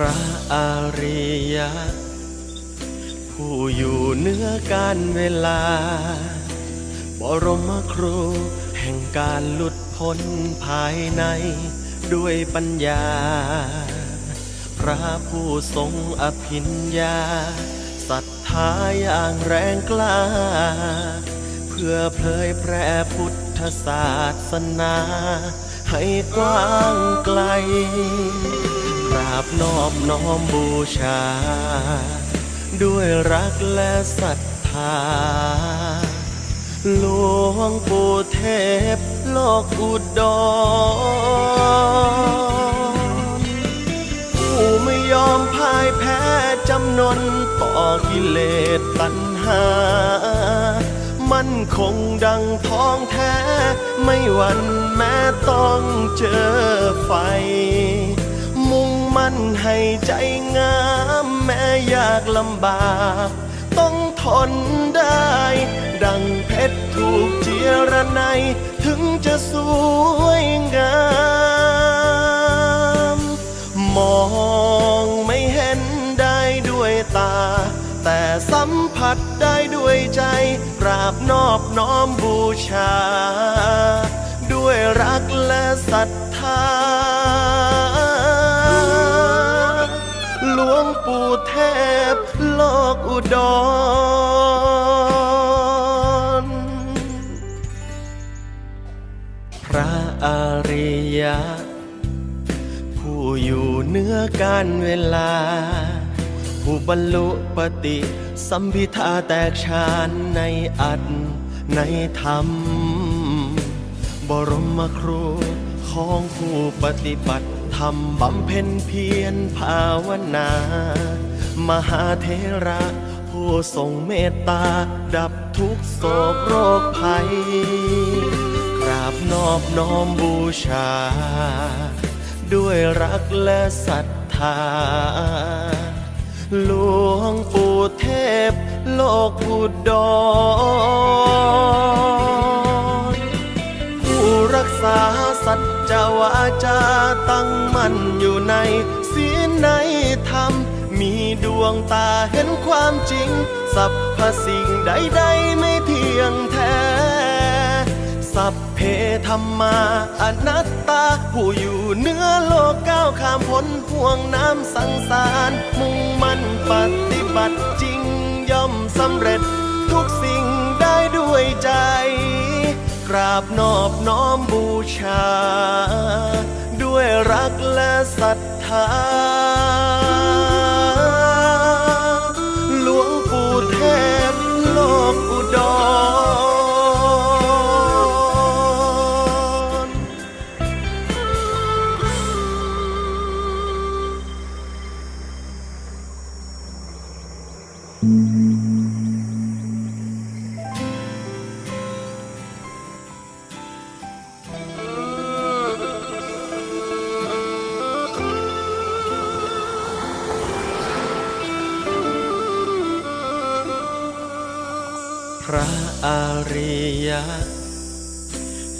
ระอริยะ ผู้อยู่เหนือการเวลา บรมครูแห่งการหลุดพ้นภายในด้วยปัญญา พระผู้ทรงอภิญญาศรัทธาอย่างแรงกล้า เพื่อเผยแพร่พุทธศาสนา ให้กว้างไกล กราบนอบน้อมบูชา ด้วยรักและศรัทธา หลวงปู่เทพโลกอุดรผู้ไม่ยอมพ่ายแพ้จำนนต่อกิเลสตัณหา มั่นคงดังท้องแท้ ไม่หวั่นแม้ต้องเจอไฟ มั่นให้ใจงามแม้ยากลำบาก ต้องทนได้ ดังเพชรถูกเจียระไนถึงจะสวยงาม มองไม่เห็นได้ด้วยตา แต่สัมผัสได้ด้วยใจกราบนอบน้อมบูชา ด้วยรักและศรัท ปู่เทพโลกอุดร พระอริยะ ผู้อยู่เหนือการเวลา ผู้บรรลุปฏิสัมพิทาแตกฉานในอัตในธรรม บรมครูของผู้ปฏิบัติ ธรรมบำเพ็ญเพียรภาวนา มหาเทระ ผู้ทรงเมตตา ดับทุกโศกโรคภัย กราบนอบน้อมบูชา ด้วยรักและศรัทธา หลวงปู่เทพ โลกอุดร รักษาสัจวาจาตั้งมั่นอยู่ในศีลในธรรม มีดวงตาเห็นความจริงสรรพสิ่งใดๆไม่เที่ยงแท้ สัพเพธรรมาอนัตตา ผู้อยู่เนื้อโลกก้าวข้ามพ้นห่วงน้ำสังสาร มุ่งมั่นปฏิบัติจริงย่อมสำเร็จทุกสิ่งได้ด้วยใจ กราบนอบน้อม ชา ด้วยรักและศรัทธา พระอริยะ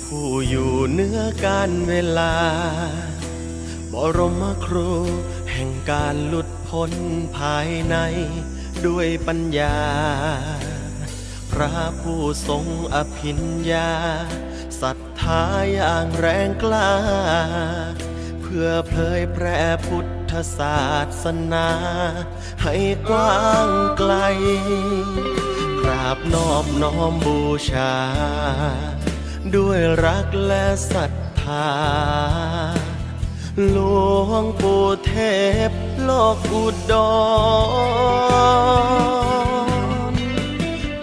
ผู้อยู่เหนือการเวลา บรมครูแห่งการหลุดพ้นภายในด้วยปัญญา พระผู้ทรงอภิญญาศรัทธาอย่างแรงกล้า เพื่อเผยแพร่พุทธศาสนา ให้กว้างไกล ราบนอบน้อมบูชา ด้วยรักและศรัทธา หลวงปู่เทพโลกอุดร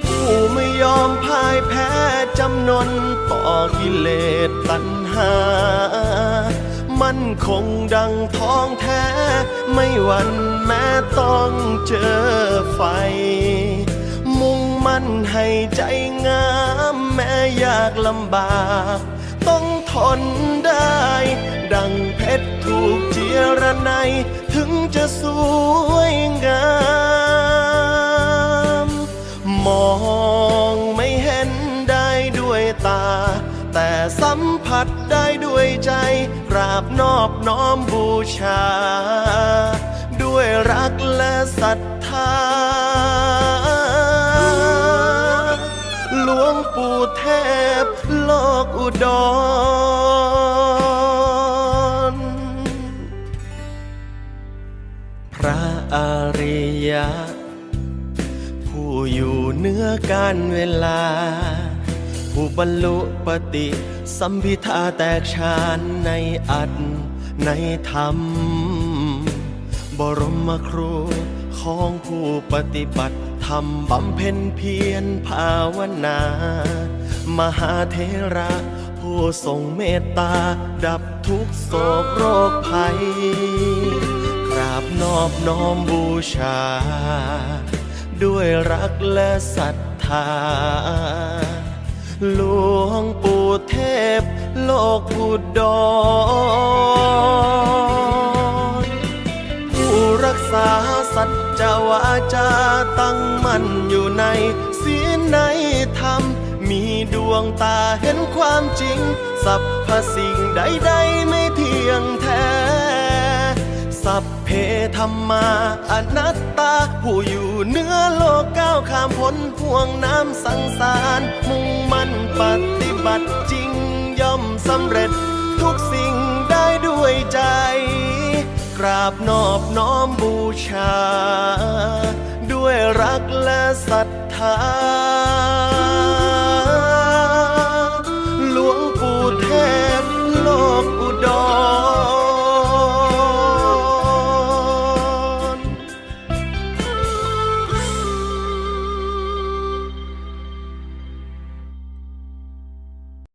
ผู้ไม่ยอมพ่ายแพ้จำนนต่อกิเลสตัณหา มั่นคงดังท้องแท้ ไม่หวั่นแม้ต้องเจอไฟ มั่นให้ใจงามแม้ยากลำบาก ต้องทนได้ ดังเพชรถูกเจียระไนถึงจะสวยงาม มองไม่เห็นได้ด้วยตา แต่สัมผัสได้ด้วยใจ กราบนอบน้อมบูชา ด้วยรักและศรัทธ กอุดร พระอริยะ ผู้อยู่เหนือการเวลา ผู้บรรลุปฏิสัมพิทาแตกฉานในอัตในธรรม บรมครูของผู้ปฏิบัติธรรมบำเพ็ญเพียรภาวนา มหาเทระ ผู้ทรงเมตตา ดับทุกโศกโรคภัย กราบนอบน้อมบูชา ด้วยรักและศรัทธา หลวงปู่เทพ โลกอุดรผู้รักษาสัจวาจาตั้งมั่นอยู่ในศีลในธรรม มีดวงตาเห็นความจริงสรรพสิ่งใดๆไม่เที่ยงแท้ สัพเพธรรมาอนัตตา ผู้อยู่เหนือโลกก้าวข้ามพ้นห่วงน้ำสังสาร มุ่งมั่นปฏิบัติจริงย่อมสำเร็จทุกสิ่งได้ด้วยใจ กราบนอบน้อมบูชา ด้วยรักและศรัทธา